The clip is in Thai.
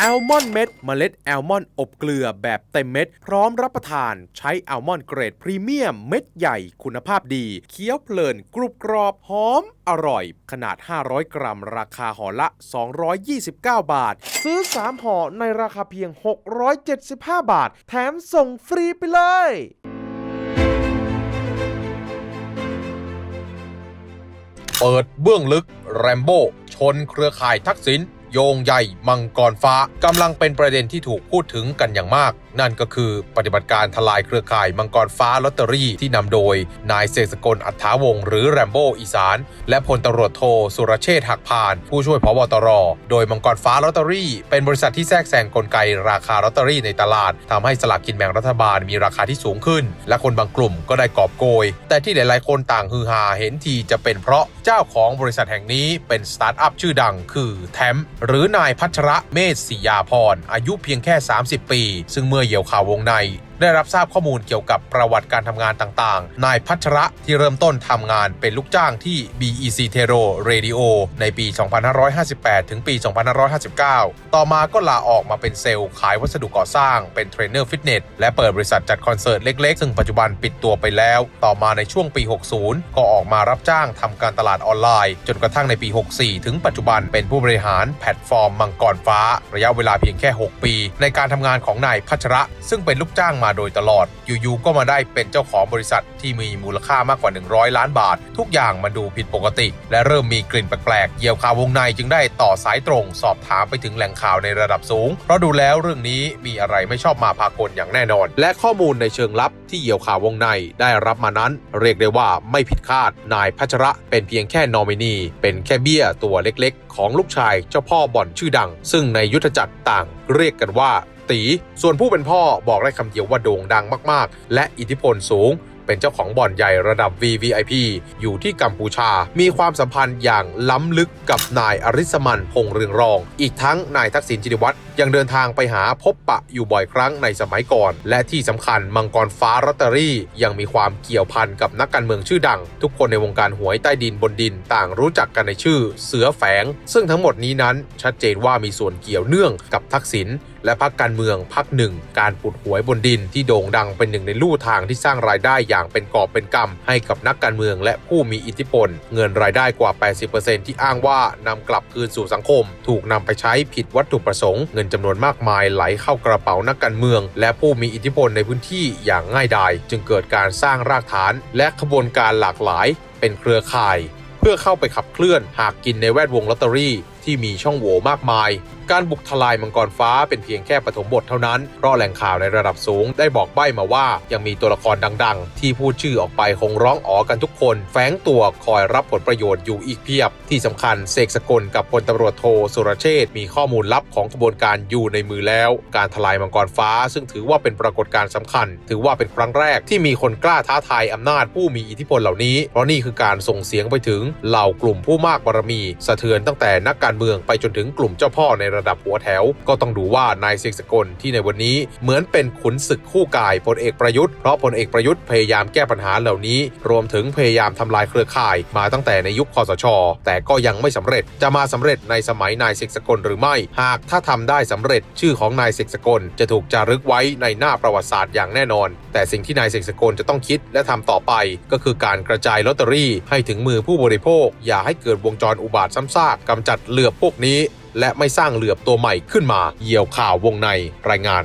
แอลมอนด์เม็ดเมล็ดแอลมอนด์อบเกลือแบบเต็มเม็ด พร้อมรับประทานใช้แอลมอนด์เกรดพรีเมียมเม็ดใหญ่คุณภาพดี เคี้ยวเพลินกรุบกรอบหอม อร่อย ขนาด 500 กรัม ราคาห่อละ 229 บาท ซื้อ 3ห่อในราคาเพียง 675 บาท แถมส่งฟรีไปเลยเปิดเบื้องลึก แรมโบ้ชนเครือข่ายทักษิณ โยงใหญ่มังกรฟ้ากำลังเป็นประเด็นที่ถูกพูดถึงกันอย่างมาก นั่นก็คือปฏิบัติการทลายเครือข่ายมังกรฟ้าลอตเตอรี่ที่นำโดย นายเสกสกลอัฏฐาวงศ์หรือแรมโบ้อีสาน และพลตำรวจโทสุรเชษฐ์หักพาน ผู้ช่วยพบตร โดยมังกรฟ้าลอตเตอรี่ เป็นบริษัทที่แทรกแซงกลไกราคาลอตเตอรี่ในตลาดทำให้สลากกินแบ่งรัฐบาลมีราคาที่สูงขึ้น และคนบางกลุ่มก็ได้กอบโกย แต่ที่หลายๆ คนต่างฮือฮาเห็นทีจะเป็นเพราะเจ้าของบริษัทแห่งนี้เป็นสตาร์ทอัพชื่อดัง คือแทมหรือนายพัชระเมธศิยาพรอายุเพียงแค่ 30 ปี ซึ่งเมื่อเหี่ยวข่าววงใน ได้รับทราบข้อมูลเกี่ยวกับประวัติการทำงานต่างๆ นายพัชระที่เริ่มต้นทำงานเป็นลูกจ้างที่ BEC t e r o Radio ในปี 2558 ถึงปี 2559 ต่อมาก็ลาออกมาเป็นเซลล์ขายวัสดุก่อสร้าง เป็นเทรนเนอร์ฟิตเนส และเปิดบริษัทจัดคอนเสิร์ตเล็กๆ ซึ่งปัจจุบันปิดตัวไปแล้ว ต่อมาในช่วงปี 60 ก็ออกมารับจ้างทำการตลาดออนไลน์ จนกระทั่งในปี 64 ถึงปัจจุบันเป็นผู้บริหารแพลตฟอร์มมังกรฟ้า ระยะเวลาเพียงแค่ 6 ปี ในการทำงานของนายพัชระ ซึ่งเป็นลูกจ้างมาโดยตลอด อยู่ๆก็มาได้เป็นเจ้าของบริษัทที่มีมูลค่ามากกว่า 100 ล้านบาท ทุกอย่างมันดูผิดปกติ และเริ่มมีกลิ่นแปลกๆ เยี่ยวข่าววงในจึงได้ต่อสายตรง สอบถามไปถึงแหล่งข่าวในระดับสูง เพราะดูแล้วเรื่องนี้มีอะไรไม่ชอบมาพากลอย่างแน่นอน และข้อมูลในเชิงลับที่เยี่ยวข่าววงในได้รับมานั้น เรียกได้ว่าไม่ผิดคาด นายพัชระเป็นเพียงแค่นอมินี เป็นแค่เบี้ยตัวเล็กๆ ของลูกชายเจ้าพ่อบ่อนชื่อดัง ซึ่งในยุทธจักรต่างเรียกกันว่า ตี ส่วนผู้เป็นพ่อบอกได้คำเดียวว่าโด่งดังมากๆ และอิทธิพลสูง เป็นเจ้าของบ่อนใหญ่ระดับ VVIP อยู่ที่กัมพูชา มีความสัมพันธ์อย่างล้ำลึกกับนายอริสมันพงเรืองรอง อีกทั้งนายทักษิณชินวัตร ยังเดินทางไปหาพบปะอยู่บ่อยครั้งในสมัยก่อน และที่สำคัญมังกรฟ้าลอตเตอรี่ ยังมีความเกี่ยวพันกับนักการเมืองชื่อดัง ทุกคนในวงการหวยใต้ดินบนดินต่างรู้จักกันในชื่อ เสือแฝง ซึ่งทั้งหมดนี้นั้นชัดเจนว่ามีส่วนเกี่ยวเนื่องกับทักษิณและพรรคการเมืองพรรคหนึ่ง การปุดหวยบนดินที่โด่งดังเป็นหนึ่งในลู่ทางที่สร้างรายได้อย่างเป็นกอบเป็นกำให้กับนักการเมืองและผู้มีอิทธิพล เงินรายได้กว่า 80%ที่อ้างว่านำกลับคืนสู่สังคม ถูกนำไปใช้ผิดวัตถุประสงค์เงินจำนวนมากมายไหลเข้ากระเป๋านักการเมือง และผู้มีอิทธิพลในพื้นที่อย่างง่ายดาย จึงเกิดการสร้างรากฐาน และขบวนการหลากหลาย เป็นเครือข่าย เพื่อเข้าไปขับเคลื่อนหากกินในแวดวงลอตเตอรี่ที่มีช่องโหว่มากมาย การบุกทลายมังกรฟ้าเป็นเพียงแค่ปฐมบทเท่านั้น เพราะแหล่งข่าวในระดับสูงได้บอกใบ้มาว่ายังมีตัวละครดังๆ ที่พูดชื่อออกไปคงร้องอ๋อกันทุกคน แฝงตัวคอยรับผลประโยชน์อยู่อีกเพียบ ที่สำคัญเสกสกลกับพลตำรวจโทสุรเชษมีข้อมูลลับของกระบวนการอยู่ในมือแล้ว การทลายมังกรฟ้า ซึ่งถือว่าเป็นปรากฏการณ์สำคัญ ถือว่าเป็นครั้งแรกที่มีคนกล้าท้าทายอำนาจผู้มีอิทธิพลเหล่านี้ เพราะนี่คือการส่งเสียงไปถึงเหล่ากลุ่มผู้มากบารมี สะเทือนตั้งแต่นักการเมืองไปจนถึงกลุ่มเจ้าพ่อในระดับหัวแถว ก็ต้องดูว่านายเสกสกลที่ในวันนี้เหมือนเป็นขุนศึกคู่กายพลเอกประยุทธ์เพราะพลเอกประยุทธ์พยายามแก้ปัญหาเหล่านี้ รวมถึงพยายามทำลายเครือข่ายมาตั้งแต่ในยุคคอสช แต่ก็ยังไม่สำเร็จจะมาสำเร็จในสมัยนายเสกสกลหรือไม่ หากถ้าทำได้สำเร็จชื่อของนายเสกสกลจะถูกจารึกไว้ในหน้าประวัติศาสตร์อย่างแน่นอน แต่สิ่งที่นายเสกสกลจะต้องคิดและทำต่อไป ก็คือการกระจายลอตเตอรี่ให้ถึงมือผู้บริโภค อย่าให้เกิดวงจรอุบาทซ้ำซากกำจัดเหลือบพวกนี้ และไม่สร้างเหลือบตัวใหม่ขึ้นมาเหยี่ยวข่าววงในรายงาน